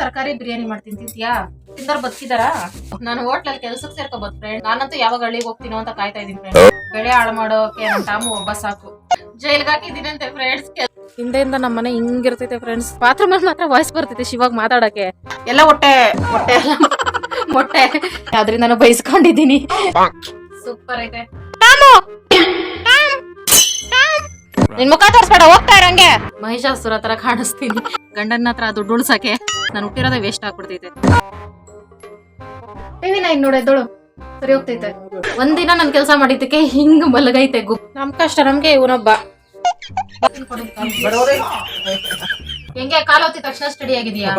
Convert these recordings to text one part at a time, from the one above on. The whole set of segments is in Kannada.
ತರಕಾರಿ ಬಿರಿಯಾನಿ ಮಾಡ್ತೀನಿ ತಿಂತೀಯಾ? ತಿಂದ್ರ ಬದುಕಿದಾರ? ನಾನು ಹೋಟ್ಲಲ್ಲಿ ಕೆಲ್ಸಕ್ಕೆ ಸೇರ್ಕೋಬೋದು ಫ್ರೆಂಡ್ ನಾನಂತೂ ಯಾವಾಗ ಹಳ್ಳಿಗೆ ಹೋಗ್ತೀನೋ ಅಂತ ಕಾಯ್ತಾ ಇದೀನಿ ಫ್ರೆಂಡ್ ಬೆಳೆ ಹಾಳು ಮಾಡೋಕೆ ನಮ್ ಟಾಮು ಒಬ್ಬ ಸಾಕು. ಜೈಲ್ಗೆ ಹಾಕಿದೀನಂತೆ ಫ್ರೆಂಡ್ಸ್ ಹಿಂದೆಯಿಂದ ನಮ್ಮ ಮನೆ ಹಿಂಗಿರ್ತೈತೆ ಫ್ರೆಂಡ್ಸ್ ಪಾತ್ರ ಮೇಲೆ ಮಾತ್ರ ವಾಯ್ಸ್ ಬರ್ತೈತೆ ಶಿವಾಗ ಮಾತಾಡಕ್ಕೆ ಎಲ್ಲ ಹೊಟ್ಟೆ ಹೊಟ್ಟೆ ಎಲ್ಲ ಮೊಟ್ಟೆ ಆದ್ರೆ ನಾನು ಬೈಸ್ಕೊಂಡಿದ್ದೀನಿ. ಸೂಪರ್ ಐತೆ. ನಿನ್ ಮುಖ ತೋರ್ಸ್ಬೇಡ ಹೋಗ್ತಾ ಇರಂಗೆ ಮಹಿಷಾಸುರ ತರ ಕಾಣಿಸ್ತೀನಿ. ಗಂಡನ ಹತ್ರ ದುಡ್ಡು ಉಳ್ಸಕ್ಕೆ ನಾನು ಹುಟ್ಟಿರೋದೇ ವೇಸ್ಟ್ ಆಗ್ಬಿಡ್ತೈತೆ. ಟಿವಿ ನೈನ್ ನೋಡ ಎದ್ದೋಳು. ಸರಿ ಹೋಗ್ತೈತೆ. ಒಂದಿನ ನನ್ ಕೆಲಸ ಮಾಡಿದ್ದಕ್ಕೆ ಹಿಂಗ್ ಮಲಗೈತೆ ಗು. ನಮ್ ಕಷ್ಟ ನಮ್ಗೆ ಇವನೊಬ್ಬ. ಹೆಂಗೆ ಕಾಲೋತಿ ತಕ್ಷಣ ಸ್ಟಡಿ ಆಗಿದ್ಯಾ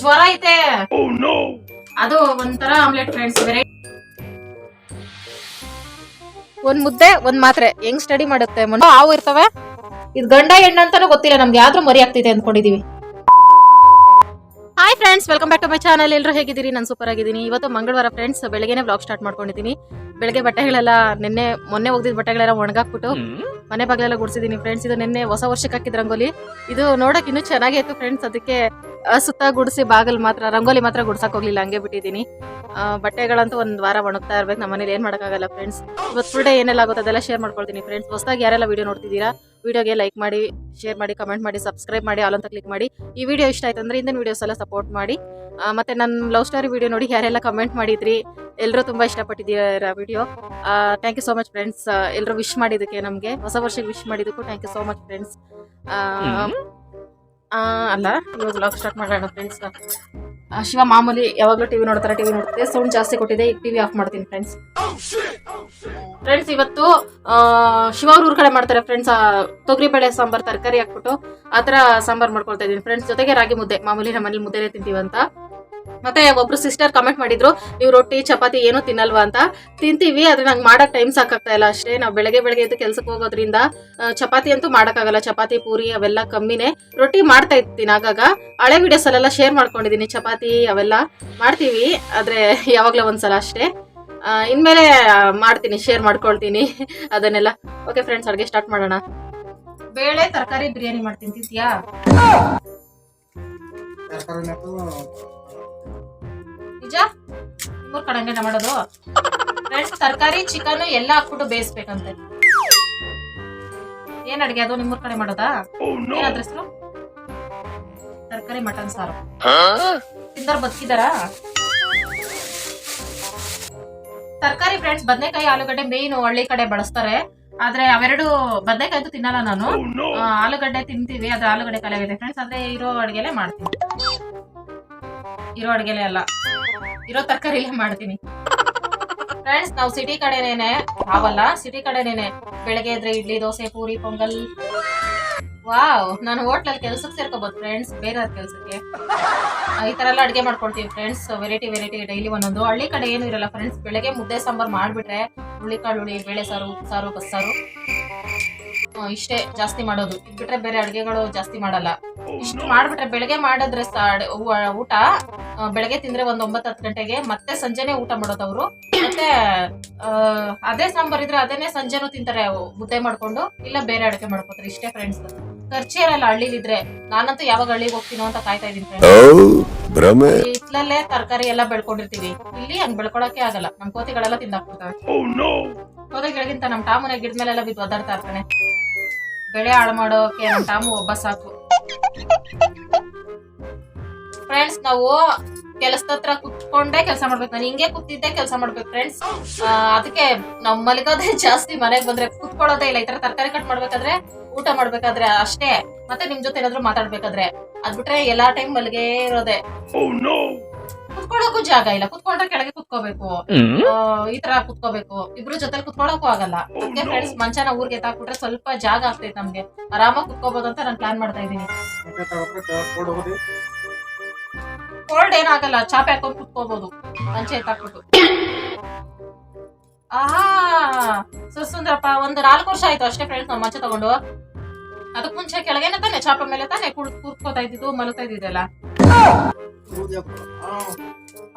ಜ್ವರ ಐತೆ. ಅದು ಒಂಥರ ಆಮ್ಲೆಟ್ ಫ್ರೆಂಡ್ಸ್ ಬೇರೆ. ಒಂದ್ ಮುದ್ದೆ ಒಂದ್ ಮಾತ್ರೆ. ಹೆಂಗ್ ಸ್ಟಡಿ ಮಾಡುತ್ತೆ ಹಾವು ಇರ್ತವೆ? ಇದು ಗಂಡ ಹೆಣ್ಣ ಅಂತಾನು ಗೊತ್ತಿಲ್ಲ ನಮ್ಗೆ ಯಾವ್ದು ಮರಿ ಆಗ್ತಿದೆ ಅನ್ಕೊಂಡಿದೀವಿ. Hi friends welcome back to my channel ಎಲ್ಲರೂ ಹೇಗಿದ್ದೀರಿ? ನಾನು ಸೂಪರ್ ಆಗಿದ್ದೀನಿ. ಇವತ್ತು ಮಂಗಳವಾರ ಫ್ರೆಂಡ್ಸ್ ಬೆಳಗ್ಗೆನೆ ಬ್ಲಾಗ್ ಸ್ಟಾರ್ಟ್ ಮಾಡ್ಕೊಂಡಿದ್ದೀನಿ. ಬೆಳಗ್ಗೆ ಬಟ್ಟೆಗಳೆಲ್ಲ ನಿನ್ನೆ ಮೊನ್ನೆ ಹೋಗಿದ್ದ ಬಟ್ಟೆಗಳೆಲ್ಲ ಒಣಗಾಕ್ಬಿಟ್ಟು ಮನೆ ಬಾಗಿಲೆಲ್ಲ ಗುಡಿಸಿದ್ದೀನಿ ಫ್ರೆಂಡ್ಸ್ ಇದು ನಿನ್ನೆ ಹೊಸ ವರ್ಷಕ್ಕೆ ಹಾಕಿದ ರಂಗೋಲಿ. ಇದು ನೋಡಕ್ ಇನ್ನೂ ಚೆನ್ನಾಗಿತ್ತು ಫ್ರೆಂಡ್ಸ್ ಅದಕ್ಕೆ ಸುತ್ತ ಗುಡಿಸಿ ಬಾಗಲ್ ಮಾತ್ರ ರಂಗೋಲಿ ಮಾತ್ರ ಗುಡ್ಸಕ್ ಹೋಗ್ಲಿಲ್ಲ ಹಂಗೆ ಬಿಟ್ಟಿದ್ದೀನಿ. ಬಟ್ಟೆಗಳಂತೂ ಒಂದ್ ವಾರ ಒಣಗ್ತಾ ಇರ್ಬೇಕು. ನಮ್ಮ ಮನೇಲಿ ಏನ್ ಮಾಡಕ್ಕಾಗಲ್ಲ ಫ್ರೆಂಡ್ಸ್ ಇವತ್ತು ಫುಲ್ ಡೇ ಏನೆಲ್ಲ ಆಗುತ್ತೆ ಅದೆಲ್ಲ ಶೇರ್ ಮಾಡ್ಕೊಳ್ತೀನಿ ಫ್ರೆಂಡ್ಸ್ ಹೊಸದಾಗಿ ಯಾರೆಲ್ಲ ವಿಡಿಯೋ ನೋಡ್ತಿದ್ದೀರಾ ವಿಡಿಯೋಗೆ ಲೈಕ್ ಮಾಡಿ ಶೇರ್ ಮಾಡಿ ಕಮೆಂಟ್ ಮಾಡಿ ಸಬ್ಸ್ಕ್ರೈಬ್ ಮಾಡಿ ಆಲ್ ಅಂತ ಕ್ಲಿಕ್ ಮಾಡಿ. ಈ ವಿಡಿಯೋ ಇಷ್ಟ ಆಯ್ತು ಅಂದ್ರೆ ಇಂದಿನ ವಿಡಿಯೋಸ್ ಎಲ್ಲ ಸಪೋರ್ಟ್ ಮಾಡಿ. ಮತ್ತೆ ನನ್ನ ಲವ್ ಸ್ಟೋರಿ ವಿಡಿಯೋ ನೋಡಿ ಯಾರೆಲ್ಲ ಕಮೆಂಟ್ ಮಾಡಿದ್ರಿ ಎಲ್ಲರೂ ತುಂಬಾ ಇಷ್ಟಪಟ್ಟಿದ್ದೀರಾ video thank you so much friends ಎಲ್ಲರೂ ವಿಶ್ ಮಾಡಿದ್ದಕ್ಕೆ ನಮಗೆ. ಹೊಸ ವರ್ಷಕ್ಕೆ wish ಮಾಡಿದ್ದಕ್ಕೂ thank you so much friends ಅಲ್ಲ ಇವಾಗ ಬ್ಲಾಗ್ ಸ್ಟಾರ್ಟ್ ಮಾಡೋಣ ಫ್ರೆಂಡ್ಸ್ ಶಿವ ಮಾಮೂಲಿ ಯಾವಾಗಲೂ ಟಿವಿ ನೋಡ್ತಾರೆ, ಟಿವಿ ನೋಡ್ತಿದ್ದೆ. ಸೌಂಡ್ ಜಾಸ್ತಿ ಕೊಟ್ಟಿದೆ, ಈಗ ಟಿವಿ ಆಫ್ ಮಾಡ್ತೀನಿ ಫ್ರೆಂಡ್ಸ್ ಫ್ರೆಂಡ್ಸ್ ಇವತ್ತು ಶಿವ ಅವ್ರ ಕಡೆ ಮಾಡ್ತಾರೆ ಫ್ರೆಂಡ್ಸ್ ತೊಗರಿಬೇಳೆ ಸಾಂಬಾರ್, ತರಕಾರಿ ಹಾಕ್ಬಿಟ್ಟು ಆ ಥರ ಸಾಂಬಾರ್ ಮಾಡ್ಕೊಳ್ತಾ ಇದ್ದೀನಿ. ಫ್ರೆಂಡ್ಸ್ ಜೊತೆಗೆ ರಾಗಿ ಮುದ್ದೆ, ಮಾಮೂಲಿ ನಮ್ಮಲ್ಲಿ ಮುದ್ದೆನೇ ಅಂತ ಮತ್ತೆ ಒಬ್ರು ಸಿಸ್ಟರ್ ಕಮೆಂಟ್ ಮಾಡಿದ್ರು ನೀವು ರೊಟ್ಟಿ, ಚಪಾತಿ ಏನು ತಿನ್ನಲ್ವಾ ಅಂತ. ತಿಂತೀವಿ, ಆದ್ರೆ ನಂಗೆ ಮಾಡಕ್ ಟೈಮ್ ಸಾಕಾಗ್ತಾ ಇಲ್ಲ ಅಷ್ಟೇ. ನಾವು ಬೆಳಗ್ಗೆ ಬೆಳಗ್ಗೆ ಎದ್ದು ಕೆಲ್ಸಕ್ಕೆ ಹೋಗೋದ್ರಿಂದ ಚಪಾತಿ ಅಂತೂ ಮಾಡಕ್ಕಾಗಲ್ಲ. ಚಪಾತಿ, ಪೂರಿ ಅವೆಲ್ಲ ಕಮ್ಮಿನೇ. ರೊಟ್ಟಿ ಮಾಡ್ತಾ ಇರ್ತೀನಿ ಆಗಾಗ. ಹಳೆ ವಿಡಿಯೋಸ್ ಅಲ್ಲೆಲ್ಲ ಶೇರ್ ಮಾಡ್ಕೊಂಡಿದ್ದೀನಿ ಚಪಾತಿ ಅವೆಲ್ಲ ಮಾಡ್ತೀವಿ, ಆದ್ರೆ ಯಾವಾಗ್ಲೂ ಒಂದ್ಸಲ ಅಷ್ಟೇ. ಇನ್ಮೇಲೆ ಮಾಡ್ತೀನಿ ಶೇರ್ ಮಾಡ್ಕೊಳ್ತೀನಿ ಅದನ್ನೆಲ್ಲ. ಓಕೆ ಫ್ರೆಂಡ್ಸ್ ಅಡುಗೆ ಸ್ಟಾರ್ಟ್ ಮಾಡೋಣ. ಬೇಳೆ, ತರಕಾರಿ, ಬಿರಿಯಾನಿ ಮಾಡ್ತೀನಿ, ತಿಂತೀಯಾ? ನಿಜ? ನಿಮ್ಮೂರ್ ಕಡೆ ಮಾಡೋದು? ಫ್ರೆಂಡ್ಸ್ ತರಕಾರಿ ಚಿಕನ್ ಎಲ್ಲ ಹಾಕ್ಬಿಟ್ಟು ಬೇಯಿಸ್ಬೇಕಂತೆ. ಏನ್ ಅಡ್ಗೆ ಅದು ನಿಮ್ಮೂರ್ ಕಡೆ ಮಾಡೋದಾ? ಏನಾದ್ರ ಹೆಸರು? ತರಕಾರಿ ಮಟನ್ ಸಾರು. ತಿಂದರ್ ಬದುಕಿದಾರ? ತರಕಾರಿ ಫ್ರೆಂಡ್ಸ್ ಬದನೆಕಾಯಿ ಆಲೂಗಡ್ಡೆ ಮೇನ್ ಹಳ್ಳಿ ಕಡೆ ಬಳಸ್ತಾರೆ. ಆದ್ರೆ ಅವೆರಡು ಬದನೆಕಾಯಿ ಅಂತೂ ತಿನ್ನಲ್ಲ ನಾನು. ಆಲೂಗಡ್ಡೆ ತಿಂತೀವಿ ಅದ್ರ ಆಲೂಗಡ್ಡೆ ಕಲೆ ಫ್ರೆಂಡ್ಸ್ ಅದೇ ಇರೋ ಅಡ್ಗೆಲೆ ಮಾಡ್ತೀನಿ. ಇರೋ ಅಡ್ಗೆಲೆ ಅಲ್ಲ. ಇರೋ ತರಕಾರಿಲೇ ಮಾಡ್ತೀನಿ. ಫ್ರೆಂಡ್ಸ್ ನಾವು ಸಿಟಿ ಕಡೆನೇನೆ, ನಾವಲ್ಲ ಸಿಟಿ ಕಡೆನೇನೆ. ಬೆಳಗ್ಗೆ ಇದ್ರೆ ಇಡ್ಲಿ, ದೋಸೆ, ಪೂರಿ, ಪೊಂಗಲ್. ವಾವ್ ನಾನು ಹೋಟ್ಲಲ್ಲಿ ಕೆಲ್ಸಕ್ಕೆ ಸೇರ್ಕೋಬೋದು ಫ್ರೆಂಡ್ಸ್ ಬೇರೆ ಕೆಲ್ಸಕ್ಕೆ? ಈ ತರ ಎಲ್ಲ ಅಡುಗೆ ಮಾಡ್ಕೊಳ್ತೀವಿ ಫ್ರೆಂಡ್ಸ್ ವೆರೈಟಿ ವೆರೈಟಿ ಡೈಲಿ ಒಂದೊಂದು. ಹಳ್ಳಿ ಕಡೆ ಏನು ಇರಲ್ಲ ಫ್ರೆಂಡ್ಸ್ ಬೆಳಗ್ಗೆ ಮುದ್ದೆ, ಸಾಂಬಾರ್ ಮಾಡ್ಬಿಟ್ರೆ ಹುಳಿಕಾಳು ಹುಳಿ, ಬೇಳೆ ಸಾರು ಸಾರು, ಬಸ್ಸಾರು. ಇಷ್ಟೇ ಜಾಸ್ತಿ ಮಾಡೋದು. ಇದ್ ಬಿಟ್ರೆ ಬೇರೆ ಅಡ್ಗೆಗಳು ಜಾಸ್ತಿ ಮಾಡಲ್ಲ. ಇಷ್ಟು ಮಾಡ್ಬಿಟ್ರೆ ಬೆಳಗ್ಗೆ ಮಾಡಿದ್ರೆ ಊಟ ಬೆಳಗ್ಗೆ ತಿಂದ್ರೆ ಒಂದ್ ಒಂಬತ್ ಹತ್ತು ಗಂಟೆಗೆ ಮತ್ತೆ ಸಂಜೆನೆ ಊಟ ಮಾಡೋದು ಅವರು. ಮತ್ತೆ ಆ, ಅದೇ ಸಾಂಬಾರ್ ಇದ್ರೆ ಅದೇನೆ ಸಂಜೆನೂ ತಿಂತಾರೆ ಮುದ್ದೆ ಮಾಡ್ಕೊಂಡು ಇಲ್ಲ ಬೇರೆ ಅಡುಗೆ ಮಾಡ್ಕೋತಾರೆ. ಇಷ್ಟೇ ಫ್ರೆಂಡ್ಸ್ ಖರ್ಚೇ ಇರಲ್ಲ ಹಳ್ಳಿಲಿದ್ರೆ. ನಾನಂತೂ ಯಾವಾಗ ಹಳ್ಳಿಗೆ ಹೋಗ್ತೀನೋ ಅಂತ ಕಾಯ್ತಾ ಇದೀನಿ ಫ್ರೆಂಡ್ಸ್ ಭ್ರಮೆ ಇತ್ಲಲ್ಲೇ ತರಕಾರಿ ಎಲ್ಲ ಬೆಳ್ಕೊಂಡಿರ್ತೀವಿ. ಇಲ್ಲಿ ಹಂಗ್ ಬೆಳ್ಕೊಳಕ್ಕೆ ಆಗಲ್ಲ. ನಮ್ ಕೋತಿಗಳೆಲ್ಲ ತಿಂದಾಕ್ಬಿಡ್ತಾವೆ ಕೋತಿಗಳಿಗಿಂತ ನಮ್ ಟಾಮುನ ಗಿಡದ ಮೇಲೆಲ್ಲ ಬಿದ್ದು ಒದ್ದಾಡ್ತಾ ಇರ್ತಾನೆ. ಬೆಳೆ ಹಾಳು ಮಾಡೋಕೆ ನಮ್ ಟಾಮು ಒಬ್ಬ ಸಾಕು. ಫ್ರೆಂಡ್ಸ್ ನಾವು ಕೆಲಸದ ಹತ್ರ ಕುತ್ಕೊಂಡೇ ಕೆಲಸ ಮಾಡ್ಬೇಕು. ನಾನು ಹಿಂಗೆ ಕೂತಿದ್ದೆ ಕೆಲಸ ಮಾಡ್ಬೇಕು ಫ್ರೆಂಡ್ಸ್ ಅದಕ್ಕೆ ನಾವ್ ಮಲಗೋದೇ ಜಾಸ್ತಿ ಮನೆಗೆ ಬಂದ್ರೆ ಕುತ್ಕೊಳ್ಳೋದೇ ಇಲ್ಲ. ಈ ತರ ತರಕಾರಿ ಕಟ್ ಮಾಡ್ಬೇಕಾದ್ರೆ ಊಟ ಮಾಡ್ಬೇಕಾದ್ರೆ ಅಷ್ಟೇ. ಮತ್ತೆ ನಿಮ್ ಜೊತೆ ಏನಾದ್ರು ಮಾತಾಡ್ಬೇಕಾದ್ರೆ ಅದ್ ಬಿಟ್ರೆ ಎಲ್ಲಾ ಟೈಮ್ ಮಲಗೇ ಇರೋದೆ. ಕುತ್ಕೊಳ್ಳೋಕು ಜಾಗ ಇಲ್ಲ. ಕುತ್ಕೊಂಡ್ರೆ ಕೆಳಗೆ ಕುತ್ಕೋಬೇಕು. ಆ, ಈ ತರ ಕುತ್ಕೋಬೇಕು. ಇಬ್ರು ಜೊತೆಲಿ ಕುತ್ಕೊಳ್ಳೋಕು ಆಗಲ್ಲ. ಅದಕ್ಕೆ ಫ್ರೆಂಡ್ಸ್ ಮಂಚನ ಊರ್ಗೆ ತಾಕ್ಬಿಟ್ರೆ ಸ್ವಲ್ಪ ಜಾಗ ಆಗ್ತೈತೆ ನಮ್ಗೆ. ಆರಾಮಾಗಿ ಕುತ್ಕೋಬಹುದು ಅಂತ ನಾನು ಪ್ಲಾನ್ ಮಾಡ್ತಾ ಇದೀನಿ ಕೋಲ್ಡ್ ಏನಾಗಲ್ಲ. ಚಾಪೆ ಹಾಕೊಂಡ್ ಕುತ್ಕೋಬಹುದು ಮಂಚೆ ಎತ್ತಾಕ್ಬಿಟ್ಟು. ಆಹಾ! ಸುಸುಂದ್ರಪ್ಪ ಒಂದು ನಾಲ್ಕು ವರ್ಷ ಆಯ್ತು ಅಷ್ಟೇ ಫ್ರೆಂಡ್ಸ್ ನಮ್ಮ ಮಂಚೆ ತಗೊಂಡು. ಅದಕ್ ಮುಂಚೆ ಕೆಳಗೇನೆ ತಾನೆ, ಚಾಪ ಮೇಲೆ ತಾನೆ ಕುಡ್ ಕೂತ್ಕೋತಾ ಇದ್ದಿದ್ದು, ಮಲಗ್ತಾ ಇದ್ದಿದ್ದೆಲ್ಲ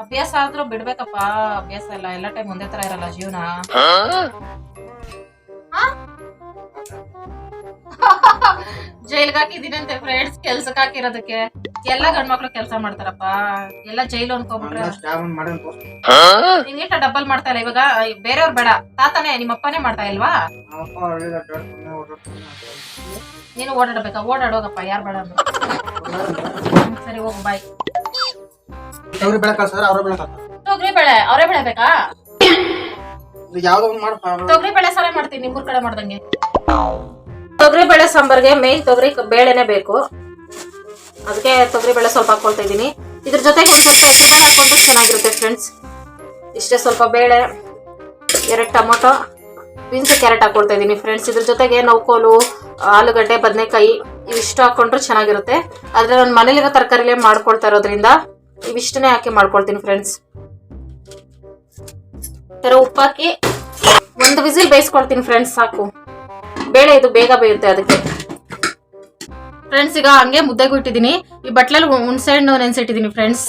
ಅಭ್ಯಾಸ ಆದ್ರೂ ಬಿಡ್ಬೇಕಪ್ಪ, ಅಭ್ಯಾಸ ಇಲ್ಲ, ಎಲ್ಲ ಟೈಮ್ ಒಂದೇ ತರ ಇರಲ್ಲ ಜೀವನ. ಜೈಲ್ಗೆ ಹಾಕಿದೀನಂತೆ ಫ್ರೆಂಡ್ಸ್ ಕೆಲ್ಸಕ್ಕೆ ಹಾಕಿರೋದಕ್ಕೆ. ಎಲ್ಲ ಗಂಡ್ಮಕ್ಳು ಕೆಲಸ ಮಾಡ್ತಾರಪ್ಪ. ಎಲ್ಲ ಜೈಲು ಅನ್ಕೊಂಡ್ಬಿಟ್ರೆ ಡಬ್ಬಲ್ ಮಾಡ್ತಾ ಇಲ್ಲ? ಇವಾಗ ಬೇರೆಯವ್ರು ಬೇಡ. ತಾತನೇ ನಿಮ್ಮ ಅಪ್ಪನೇ ಮಾಡ್ತಾ ಇಲ್ವಾ? ನೀನು ಓಡಾಡಬೇಕಾ? ಓಡಾಡೋಗಪ್ಪ ಯಾರು ಬೇಡ ಸರಿ ಹೋಗು ಬಾಯ್ ತೊಗರಿ ಬೆಳೆ ಅವರೇ ಅವ್ರ ಬೆಳೆ ಬೇಕಾ ಬೇಳೆ ಅವರೇ ಬೆಳೆಬೇಕಾ ಇದು ಯಾವ್ದೋ ಒಂದು ಮಾಡಪ್ಪ ತೊಗರಿ ಬೇಳೆ ಸಾರೇ ಮಾಡ್ತೀನಿ ನಿಮ್ಮೂರ್ ಕಡೆ ಮಾಡ್ದಂಗೆ. ತೊಗರಿ ಬೇಳೆ ಸಾಂಬಾರ್ಗೆ ಮೇನ್ ತೊಗರಿ ಬೇಳೆನೆ ಬೇಕು. ಅದಕ್ಕೆ ತೊಗರಿ ಬೇಳೆ ಸ್ವಲ್ಪ ಹಾಕೊಳ್ತಾ ಇದ್ದೀನಿ. ಇದ್ರ ಜೊತೆಗೆ ಒಂದ್ ಸ್ವಲ್ಪ ಹೆಸರುಬೇಳೆ ಹಾಕೊಂಡ್ರೆ ಚೆನ್ನಾಗಿರುತ್ತೆ ಫ್ರೆಂಡ್ಸ್ ಇಷ್ಟೇ ಸ್ವಲ್ಪ ಬೇಳೆ, ಎರಡು ಟೊಮೊಟೊ, ಬೀನ್ಸ್, ಕ್ಯಾರೆಟ್ ಹಾಕೊಳ್ತಾ ಇದ್ದೀನಿ ಫ್ರೆಂಡ್ಸ್ ಇದ್ರ ಜೊತೆಗೆ ನೌಕೋಲು, ಆಲೂಗಡ್ಡೆ, ಬದನೆಕಾಯಿ, ಇವಿಷ್ಟು ಹಾಕೊಂಡ್ರೆ ಚೆನ್ನಾಗಿರುತ್ತೆ. ಆದ್ರೆ ನಾನು ಮನೇಲಿರೋ ತರಕಾರಿಲೇ ಮಾಡ್ಕೊಳ್ತಾ ಇರೋದ್ರಿಂದ ಇವಿಷ್ಟನ್ನೇ ಹಾಕಿ ಮಾಡ್ಕೊಳ್ತೀನಿ ಫ್ರೆಂಡ್ಸ್ ಥರ ಉಪ್ಪಾಕಿ ಒಂದು ವಿಸಿಲ್ ಬೇಯಿಸ್ಕೊಳ್ತೀನಿ ಫ್ರೆಂಡ್ಸ್ ಸಾಕು. ಬೇಳೆ ಇದು ಬೇಗ ಬೇಯುತ್ತೆ ಅದಕ್ಕೆ. ಫ್ರೆಂಡ್ಸ್ ಈಗ ಹಂಗೆ ಮುದ್ದೆಗೂ ಇಟ್ಟಿದ್ದೀನಿ. ಈ ಬಟ್ಲಲ್ಲಿ ಹುಣಸೆ ಹಣ್ಣು ನೆನೆಸಿಟ್ಟಿದ್ದೀನಿ ಫ್ರೆಂಡ್ಸ್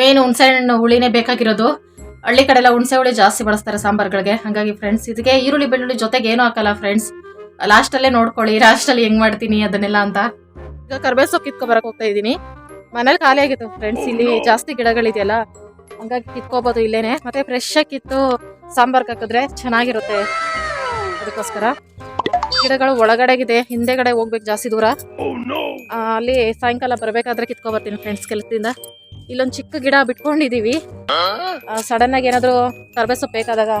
ಮೇನ್ ಹುಣಸೆ ಹಣ್ಣು ಹುಳಿನೇ ಬೇಕಾಗಿರೋದು. ಹಳ್ಳಿ ಕಡೆ ಎಲ್ಲ ಹುಣಸೆ ಹುಳಿ ಜಾಸ್ತಿ ಬಳಸ್ತಾರೆ ಸಾಂಬಾರ್ಗಳಿಗೆ. ಹಾಗಾಗಿ ಫ್ರೆಂಡ್ಸ್ ಇದಕ್ಕೆ ಈರುಳ್ಳಿ ಬೆಳ್ಳುಳ್ಳಿ ಜೊತೆಗೆ ಏನೂ ಹಾಕಲ್ಲ ಫ್ರೆಂಡ್ಸ್ ಲಾಸ್ಟಲ್ಲೇ ನೋಡ್ಕೊಳ್ಳಿ ಲಾಸ್ಟಲ್ಲಿ ಹೆಂಗ್ ಮಾಡ್ತೀನಿ ಅದನ್ನೆಲ್ಲ ಅಂತ. ಈಗ ಕರ್ಬೇವು ಸೊಪ್ಪು ಕಿತ್ಕೊ ಬರಕ್ ಹೋಗ್ತಾ ಇದ್ದೀನಿ. ಮನೇಲಿ ಖಾಲಿ ಆಗಿತ್ತು ಫ್ರೆಂಡ್ಸ್ ಇಲ್ಲಿ ಜಾಸ್ತಿ ಗಿಡಗಳಿದೆಯಲ್ಲ. ಹಂಗಾಗಿ ಕಿತ್ಕೋಬೋದು ಇಲ್ಲೇನೆ. ಮತ್ತೆ ಫ್ರೆಶ್ ಆಗಿ ಕಿತ್ತು ಸಾಂಬಾರ್ಗೆ ಹಾಕಿದ್ರೆ ಚೆನ್ನಾಗಿರುತ್ತೆ. ಅದಕ್ಕೋಸ್ಕರ. ಗಿಡಗಳು ಒಳಗಡೆಗಿದೆ ಹಿಂದೆಗಡೆ ಹೋಗ್ಬೇಕು ಜಾಸ್ತಿ ದೂರ. ಆ, ಅಲ್ಲಿ ಸಾಯಂಕಾಲ ಬರಬೇಕಾದ್ರೆ ಕಿತ್ಕೊ ಬರ್ತೀನಿ ಫ್ರೆಂಡ್ಸ್ ಕೆಲಸದಿಂದ. ಇಲ್ಲೊಂದು ಚಿಕ್ಕ ಗಿಡ ಬಿಟ್ಕೊಂಡಿದೀವಿ. ಸಡನ್ ಆಗಿ ಏನಾದ್ರು ಕರ್ಬೆ ಸೊಪ್ಪು ಬೇಕಾದಾಗ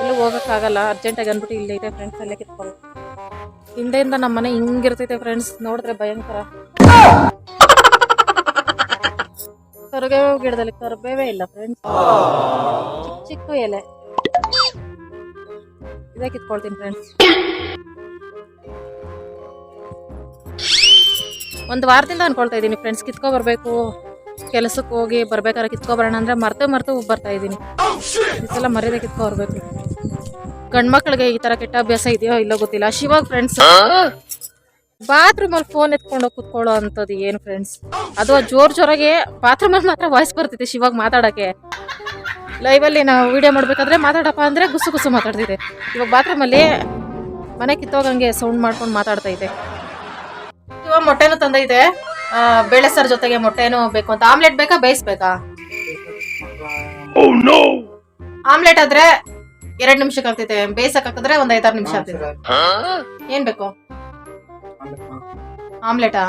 ಎಲ್ಲೂ ಅರ್ಜೆಂಟ್ ಅರ್ಜೆಂಟಾಗಿ ಅಂದ್ಬಿಟ್ಟು ಇಲ್ಲಿ ಇದೆ ಫ್ರೆಂಡ್ಸ್ ಅಲ್ಲೇ ಕಿತ್ಕೊಂಡು. ಹಿಂದೆಯಿಂದ ನಮ್ಮ ಮನೆ ಹಿಂಗಿರ್ತೈತೆ ಫ್ರೆಂಡ್ಸ್ ನೋಡಿದ್ರೆ ಭಯಂಕರ. ಕರಿಬೇವು ಗಿಡದಲ್ಲಿ ಕರಿಬೇವೇ ಇಲ್ಲ ಫ್ರೆಂಡ್ಸ್ ಚಿಕ್ಕ ಚಿಕ್ಕ ಎಲೆ. ಇದೇ ಕಿತ್ಕೊಳ್ತೀನಿ ಫ್ರೆಂಡ್ಸ್ ಒಂದು ವಾರದಿಂದ ಅನ್ಕೊಳ್ತಾ ಇದ್ದೀನಿ ಫ್ರೆಂಡ್ಸ್ ಕಿತ್ಕೊ ಬರಬೇಕು ಕೆಲಸಕ್ಕೆ ಹೋಗಿ ಬರ್ಬೇಕಾದ್ರೆ ಕಿತ್ಕೊ ಬರೋಣ ಅಂದ್ರೆ ಮರ್ತೆ ಮರ್ತು ಹೋಗಿ ಬರ್ತಾ ಇದ್ದೀನಿ. ಈ ಸಲ ಮರ್ಯಾದೆ ಕಿತ್ಕೊ ಬರಬೇಕು ಗಂಡ್ ಮಕ್ಳಿಗೆ ಈ ತರ ಕೆಟ್ಟ ಅಭ್ಯಾಸ ಇದೆಯೋ ಇಲ್ಲೋ ಗೊತ್ತಿಲ್ಲ. ಶಿವಾಗ ಫ್ರೆಂಡ್ಸ್ ಬಾತ್ರೂಮಲ್ಲಿ ಫೋನ್ ಎತ್ಕೊಂಡು ಕುತ್ಕೊಳ್ಳೋ ಅಂಥದ್ದು ಏನು ಫ್ರೆಂಡ್ಸ್ ಅದು ಜೋರು ಜೋರಾಗೆ ಬಾತ್ರೂಮಲ್ಲಿ ಮಾತ್ರ ವಾಯ್ಸ್ ಬರ್ತಿದೆ ಶಿವಾಗ ಮಾತಾಡಕ್ಕೆ. ಲೈವ್ ಅಲ್ಲಿ ನಾವು ವಿಡಿಯೋ ಮಾಡಬೇಕಾದ್ರೆ ಮಾತಾಡಪ್ಪ ಅಂದ್ರೆ ಗುಸು ಗುಸು ಮಾತಾಡ್ತಿದೆ. ಇವಾಗ ಬಾತ್ರೂಮ್ ಅಲ್ಲಿ ಮನೆ ಕಿತ್ತೋಗಂಗೆ ಸೌಂಡ್ ಮಾಡ್ಕೊಂಡು ಮಾತಾಡ್ತಾ ಇದೆ. ಇವಾಗ ಮೊಟ್ಟೆನೂ ತಂದೈತೆ ಬೇಳೆ ಸರ್ ಜೊತೆಗೆ ಮೊಟ್ಟೆನೂ ಬೇಕು ಅಂತ. ಆಮ್ಲೆಟ್ ಬೇಕಾ ಬೇಯಿಸ್ಬೇಕಾ ಆಮ್ಲೆಟ್ ಆದ್ರೆ ಎರಡ್ ನಿಮಿಷಕ್ಕೆ ಆಗ್ತೈತೆ ಬೇಯಿಸಕ್ ಹಾಕಿದ್ರೆ ಒಂದ್ ಐದಾರು ನಿಮಿಷ ಆಗ್ತೈತೆ ಏನ್ ಬೇಕು? ಆಮ್ಲೆಟಾ